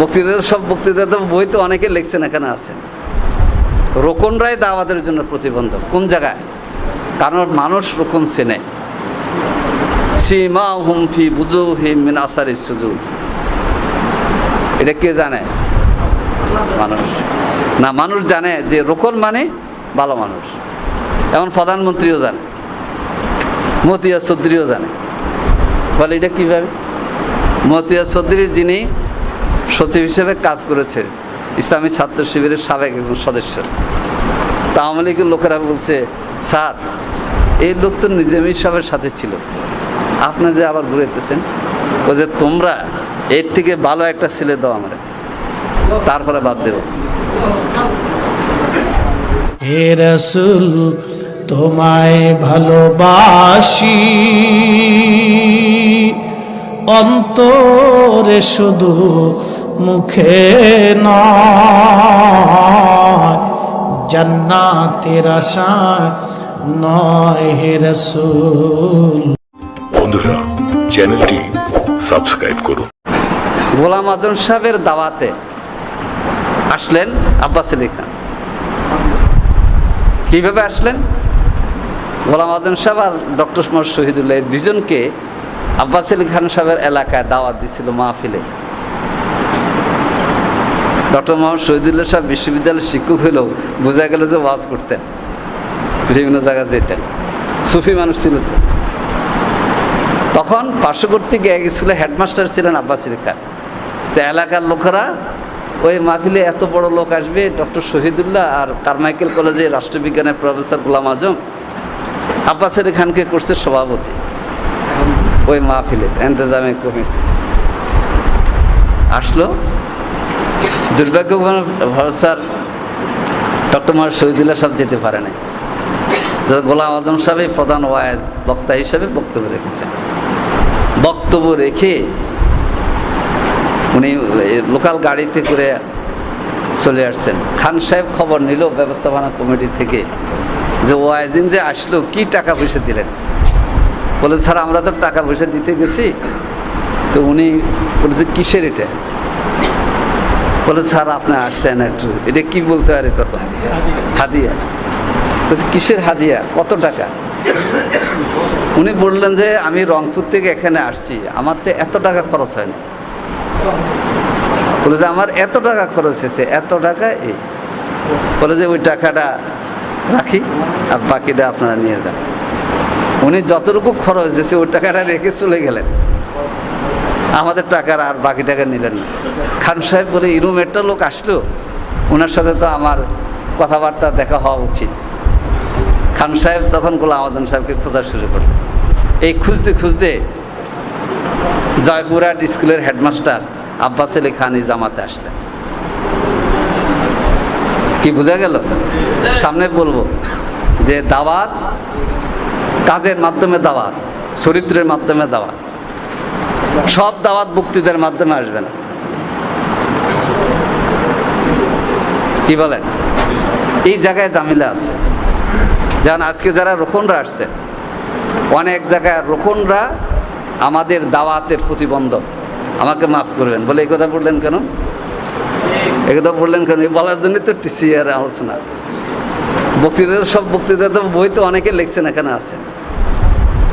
বক্তৃতা সব বক্তৃতা তো বই তো অনেকে লিখছেন, এখানে আছে। রোকনরাই দাওয়াতের জন্য প্রতিবন্ধক, কোন জায়গায়? কারণ মানুষ রোকন চেনে। সীমা হুম ফি বুজু হিম আসারি সুজু এটা কে জানে? মানুষ। না, মানুষ জানে যে রোকন মানে ভালো মানুষ। এমন প্রধানমন্ত্রীও জানে। মতিয়া চৌধুরীও জানে। বলে এটা কীভাবে? মতিয়া চৌধুরীর যিনি সচিব হিসেবে কাজ করেছে ইসলামী ছাত্র শিবিরের সাবেক একজন সদস্য। তা আওয়ামী লীগের লোকেরা বলছে, স্যার, এই লোক তো নিজামী সাহেবের সাথে ছিল। আপনি যে আবার ঘুরেতেছেন ও যে, তোমরা এর থেকে ভালো একটা ছেলে দাও আমরা। তারপরে বাদ দেবো। হে রসুল, তোমায় ভালোবাসি। অন্তরে শুধু মুখে নয় জান্নাতের আশায় নয় হে রসুল। বন্ধুরা চ্যানেলটি সাবস্ক্রাইব করুন। গোলাম আজম সাহেবের দাওয়াতে আসলেন আব্বাস আলী খান। কীভাবে আসলেন? গোলাম আজম সাহেব আর ডক্টর শহীদুল্লাহ এই দুজনকে আব্বাস আলী খান সাহেবের এলাকায় দাওয়াত দিছিল মাহফিলে। ডক্টর মোহাম্মদ শহীদুল্লাহ সাহেব বিশ্ববিদ্যালয়ের শিক্ষক হলেও বোঝা গেল যে ওয়াজ করতেন, বিভিন্ন জায়গায় যেতেন। সুফি মানুষ ছিল তো। তখন পার্শ্ববর্তী গেছিল হেডমাস্টার ছিলেন আব্বাস আলী খান। তো এলাকার লোকেরা ওই মাহফিলে এত বড় লোক আসবে, ডক্টর শহীদুল্লাহ আর কারমাইকেল কলেজে রাষ্ট্রবিজ্ঞানের প্রফেসর গোলাম আজম। আব্বাস আলী খানকে করছে সভাপতি। ওই মাহফিলে এন্তেজামে কমিটি। আসলো। দুর্ভাগ্য স্যার ডক্টর মোহাম্মদ শহীদুল্লাহ সাহেব যেতে পারে নাই। গোলাম আজম সাহেব প্রধান ওয়াজ বক্তা হিসেবে বক্তব্য রেখেছেন। বক্তব্য রেখে উনি লোকাল গাড়িতে করে চলে আসছেন। খান সাহেব খবর নিল, ব্যবস্থাপনা কমিটি থেকে, যে ওয়াইজিন যে আসলো, কি টাকা পয়সা দিলেন? বলে, স্যার, আমরা তো টাকা পয়সা দিতে গেছি। তো উনি বলেছে, কিসের এটা? বলে, স্যার, আপনি আসছেন একটু। এটা কি বলতে পারে তখন হাদিয়া। বলছে, কিসের হাদিয়া? কত টাকা? উনি বললেন যে, আমি রংপুর থেকে এখানে আসছি। আমার তো এত টাকা খরচ হয় না। বলে যে, আমার এত টাকা খরচ হয়েছে, এত টাকা এই। বলে যে, ওই টাকাটা রাখি, আর বাকিটা আপনারা নিয়ে যান। উনি যতটুকু খরচ হয়েছে ওই টাকাটা রেখে চলে গেলেন। আমাদের টাকার আর বাকি টাকা নিলেন না। খান সাহেব বলে এরম একটা লোক আসলো। ওনার সাথে তো আমার কথাবার্তা দেখা হওয়া উচিত। খান সাহেব তখন গোলাম আজম সাহেবকে খোঁজা শুরু করলেন। এই খুঁজতে খুঁজতে জয়পুরহাট স্কুলের হেডমাস্টার আব্বাস আলী খান জামাতে আসলেন। কি বোঝা গেল? সামনে বলব যে দাওয়াত কাজের মাধ্যমে দাওয়াত, চরিত্রের মাধ্যমে দাওয়াত। সব দাওয়াত বক্তৃতার মাধ্যমে আসবে না। কি বলেন? এই জায়গায় জামিলা আছে। যেমন আজকে যারা রোকনরা আসছে, অনেক জায়গায় রোকনরা আমাদের দাওয়াতের প্রতিবন্ধক। আমাকে মাফ করবেন, বলে এই কথা বললেন কেন? এই কথা বললেন কেন? এই বলার জন্যই তো টিসি আর আলোচনা। বক্তৃতা সব বক্তৃতা তো বই তো অনেকে লিখছেন, এখানে আছে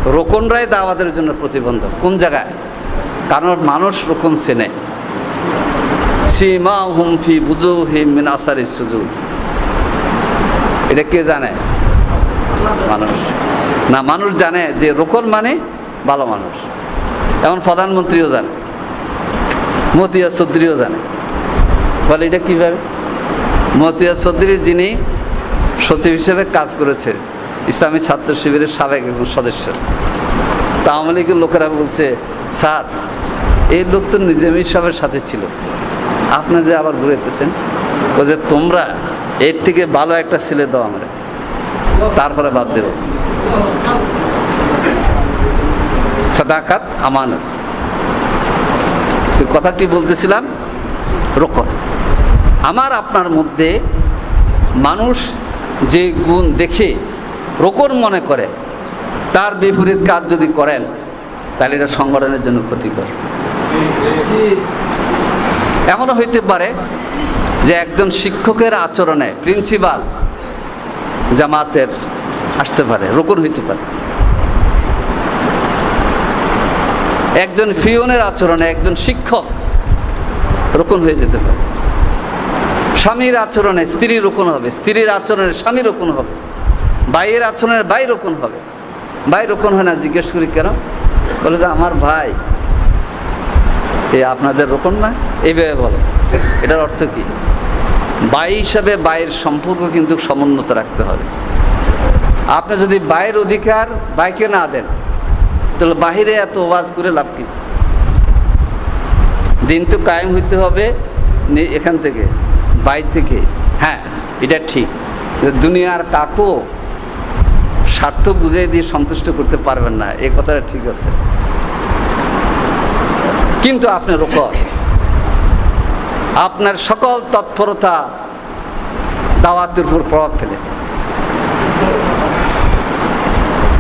রোকনরাই দাওয়াতের জন্য প্রতিবন্ধক। কোন জায়গায়? কারণ মানুষ রোকন চেনে। সীমা হুম ফি বুজু হিমিন আসারি সুজু এটা কে জানে? মানুষ। না, মানুষ জানে যে রোকন মানে ভালো মানুষ। এমন প্রধানমন্ত্রীও জানে। মতিয়া চৌধুরীও জানে। বলে এটা কীভাবে? মতিয়া চৌধুরীর যিনি সচিব হিসেবে কাজ করেছে ইসলামী ছাত্র শিবিরের সাবেক একজন সদস্য। তা আওয়ামী লীগের লোকেরা বলছে, স্যার, এই লোক তো নিজামী সাহেবের সাথে ছিল। আপনি যে আবার ঘুরেতেছেন যে তোমরা এর থেকে ভালো একটা ছেলে দাও আমরা। তারপরে বাদ দেব। সাদাকাত আমানত। কথা কি বলতেছিলাম? রোকন। আমার আপনার মধ্যে মানুষ যে গুণ দেখে রোকন মনে করে, তার বিপরীত কাজ যদি করেন, তাহলে এটা সংগঠনের জন্য ক্ষতিকর। এমনও হইতে পারে যে একজন শিক্ষকের আচরণে প্রিন্সিপাল জামাতের আসতে পারে, রোকন হইতে পারে। একজন ফিওনের আচরণে একজন শিক্ষক রোকন হয়ে যেতে পারে। স্বামীর আচরণে স্ত্রী রোকন হবে, স্ত্রীর আচরণে স্বামী রোকন হবে। ভাইয়ের আচরণের ভাই রোকন হবে। ভাই রোকন হয় না, জিজ্ঞেস করি, কেন? বলে যে, আমার ভাই। এ আপনাদের রোকন না? এইভাবে বলো। এটার অর্থ কি? ভাই হিসাবে বাইয়ের সম্পর্ক কিন্তু সমুন্নত রাখতে হবে। আপনি যদি বাইয়ের অধিকার বাইকে না দেন, তাহলে বাহিরে এত ওয়াজ করে লাভ কি? দিন তো কায়েম হইতে হবে এখান থেকে বাইর থেকে। হ্যাঁ এটা ঠিক। দুনিয়ার কাকু স্বার্থ বুঝিয়ে দিয়ে সন্তুষ্ট করতে পারবেন না, এ কথাটা ঠিক আছে। কিন্তু আপনার উপর আপনার সকল তৎপরতা দাওয়াতের উপর প্রভাব ফেলে।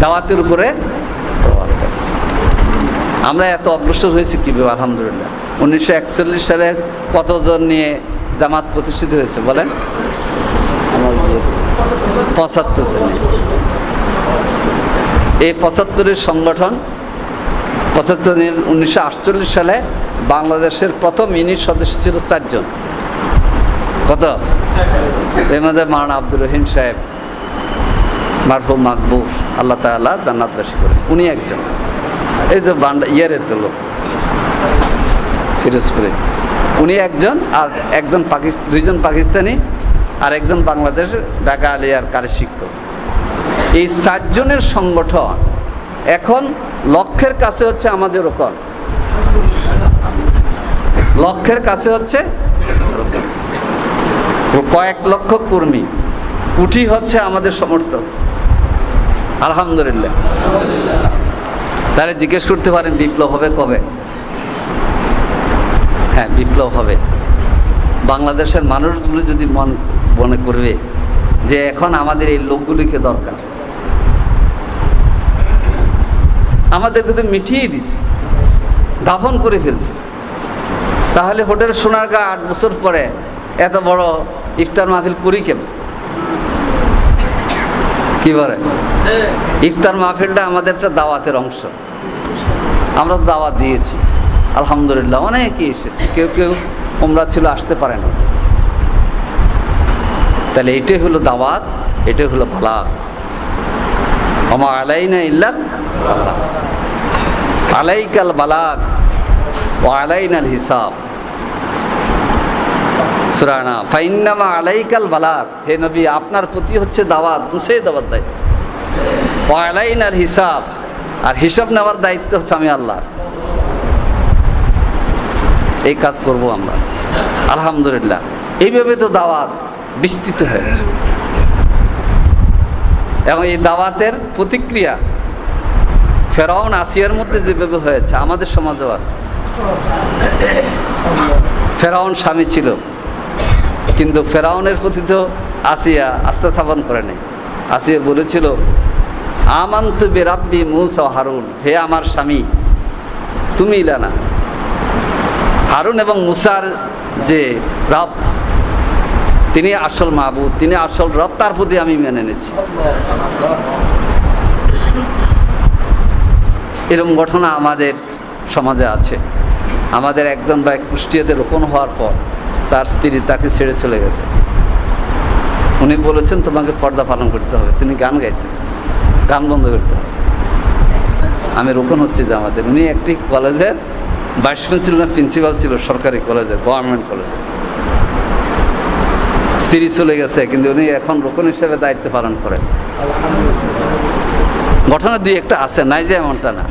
দাওয়াতের উপরে প্রভাব ফেলে। আমরা এত অগ্রসর হয়েছি কীভাবে? আলহামদুলিল্লাহ। উনিশশো একচল্লিশ সালে কতজন নিয়ে জামাত প্রতিষ্ঠিত হয়েছে বলেন? পঁচাত্তর জন। এই পঁচাত্তরের সংগঠন, পঁচাত্তর উনিশশো সালে বাংলাদেশের প্রথম ইউনিট সদস্য ছিল চারজন। কত? এর মধ্যে মারান আব্দুর রহিম সাহেব মারফুম মাকবুর আল্লাহ তাআলা জান্নাতবাসী করে উনি একজন। এই যে বান্ডা ইয়ারে তো লোক। ফিরোজপুরে। উনি একজন আর একজন পাকিস্তান দুইজন পাকিস্তানি আর একজন বাংলাদেশের ঢাকা আলিয়ার কারি শিক্ষক। এই সাতজনের সংগঠন এখন লক্ষ্যের কাছে হচ্ছে আমাদের ওকর লক্ষ্যের কাছে হচ্ছে কয়েক লক্ষ কর্মী। উঠি হচ্ছে আমাদের সমর্থক। আলহামদুলিল্লাহ। তাহলে জিজ্ঞেস করতে পারেন, বিপ্লব হবে কবে? হ্যাঁ বিপ্লব হবে। বাংলাদেশের মানুষগুলো যদি মন মনে করবে যে এখন আমাদের এই লোকগুলিকে দরকার। আমাদেরকে তো মিটিয়ে দিছে, দাফন করে ফেলছে। তাহলে হোটেল সোনারগা আট বছর পরে এত বড় ইফতার মাহফিল করি কেন? কি বলে? ইফতার মাহফিলটা আমাদের একটা দাওয়াতের অংশ। আমরা তো দাওয়াত দিয়েছি, আলহামদুলিল্লাহ অনেকেই এসেছে, কেউ কেউ ওমরা ছিল, আসতে পারে না। তাহলে এটাই হলো দাওয়াত, এটাই হলো ভালা আমা আলাইনা ইল্লাল বালাগ। আলাইকাল বালাক ও আলাইনাল হিসাব। সুরানা ফাইন্নামা আলাইকাল বালাগ হে নবী, আপনার প্রতি হচ্ছে দাওয়াত মুসে দাওয়াত দায়িত্ব। ও আলাইনাল হিসাব। আর হিসাব নেওয়ার দায়িত্ব হচ্ছে আমি আল্লাহ এই কাজ করব আমরা। আলহামদুলিল্লাহ। এইভাবে তো দাওয়াত বিস্তৃত হয়েছে এবং এই দাওয়াতের প্রতিক্রিয়া ফেরাউন আসিয়ার মধ্যে যেভাবে হয়েছে, আমাদের সমাজেও আছে। ফেরাউন স্বামী ছিল, কিন্তু ফেরাউনের প্রতি তো আসিয়া আস্থা স্থাপন করে নেই। আসিয়া বলেছিল, আমান্ত বেরাব্বি মুসা হারুন, হে আমার স্বামী, তুমি ইলানা হারুন এবং মুসার যে রব, তিনি আসল মাহবুদ তিনি আসল রব, তার প্রতি আমি মেনে নিয়েছি এরকম ঘটনা আমাদের সমাজে আছে। আমাদের একজন ভাই কুষ্টিয়াতে রোপণ হওয়ার পর তার স্ত্রী তাকে ছেড়ে চলে গেছে। উনি বলেছেন, তোমাকে পর্দা পালন করতে হবে। তিনি গান গাইতেন। গান বন্ধ করতে হবে। আমি রোপণ হচ্ছে যে আমাদের। উনি একটি কলেজের ভাইস প্রিন্সিপাল না প্রিন্সিপাল ছিল, সরকারি কলেজে গভর্নমেন্ট কলেজে স্ত্রী চলে গেছে, কিন্তু উনি এখন রোপণ হিসেবে দায়িত্ব পালন করেন। ঘটনা দুই একটা আছে নাই যে এমনটা না।